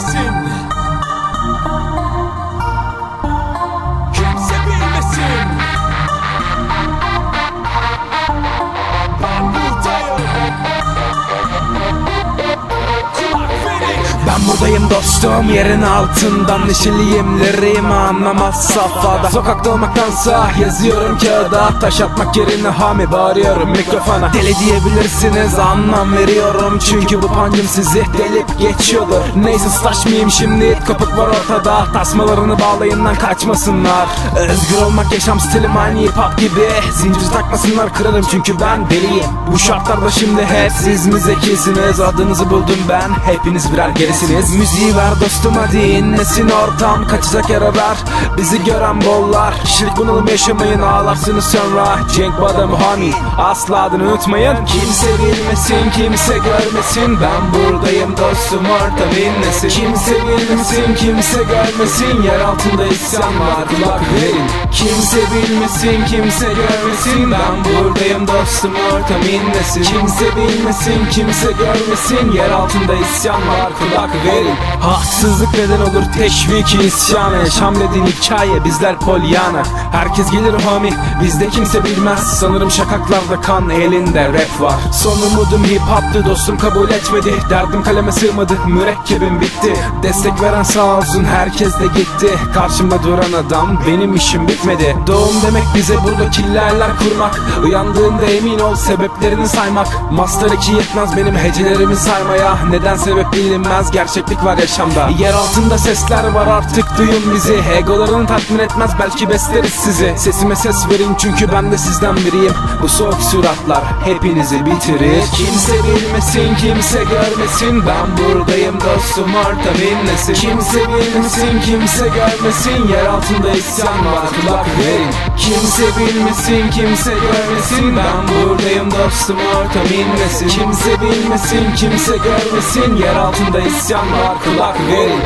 sempre. Buradayım dostum yerin altından Neşeliyim lirimi anlamaz safhada. Sokakta olmaktansa yazıyorum kağıda Taş atmak yerine hami bağırıyorum mikrofona. Deli diyebilirsiniz anlam veriyorum Çünkü bu pancım sizi delip geçiyordur. Neyse saçmayayım şimdi kopuk var ortada. Tasmalarını bağlayın lan kaçmasınlar. Özgür olmak yaşam stilim aynı hip hop gibi. Zincir takmasınlar kırarım çünkü ben deliyim. Bu şartlarda şimdi hep siz mi zekisiniz? Adınızı buldum ben hepiniz birer gerisiniz Müziği ver dostum hadi inlesin ortam. Kaçacak yer arar bizi gören bollar. Kişilik bunalım yaşamayın ağlarsınız sonra. Cenk bu adam homie asla adını unutmayın. Kimse bilmesin kimse görmesin. Ben buradayım dostum ortam inlesin. Kimse bilmesin kimse görmesin. Yer altında isyan var kulak verin. Kimse bilmesin kimse görmesin. Ben buradayım dostum ortam inlesin. Kimse bilmesin kimse görmesin. Yer altında isyan var kulak verin Haksızlık neden olur? Teşviki isyana Yaşam dediğin hikaye bizler polyana Herkes gelir homie bizde kimse bilmez. Sanırım şakaklarda kan elinde rap var. Son umudum hip hop'tı dostum kabul etmedi. Derdim kaleme sığmadı mürekkebim bitti. Destek veren sağ olsun herkes de gitti. Karşımda duran adam benim işim bitmedi. Doğum demek bize burada killerler kurmak. Uyandığında emin ol sebeplerini saymak. Master 2 yetmez benim hecelerimi saymaya. Neden sebep bilinmez gerçeklik var yaşamda. Yer altında sesler var artık duyun bizi. Egolarını tatmin etmez belki besleriz sizi. Sesime ses verin çünkü ben de sizden biriyim. Bu soğuk suratlar hepinizi bitirir. Kimse bilmesin kimse görmesin. Ben buradayım dostum ortam inlesin Kimse bilmesin kimse görmesin. Yer altında isyan var kulak verin. Kimse bilmesin kimse görmesin. Ben buradayım dostum ortam inlesin Kimse bilmesin kimse görmesin. Yer altında isyan var kulak verin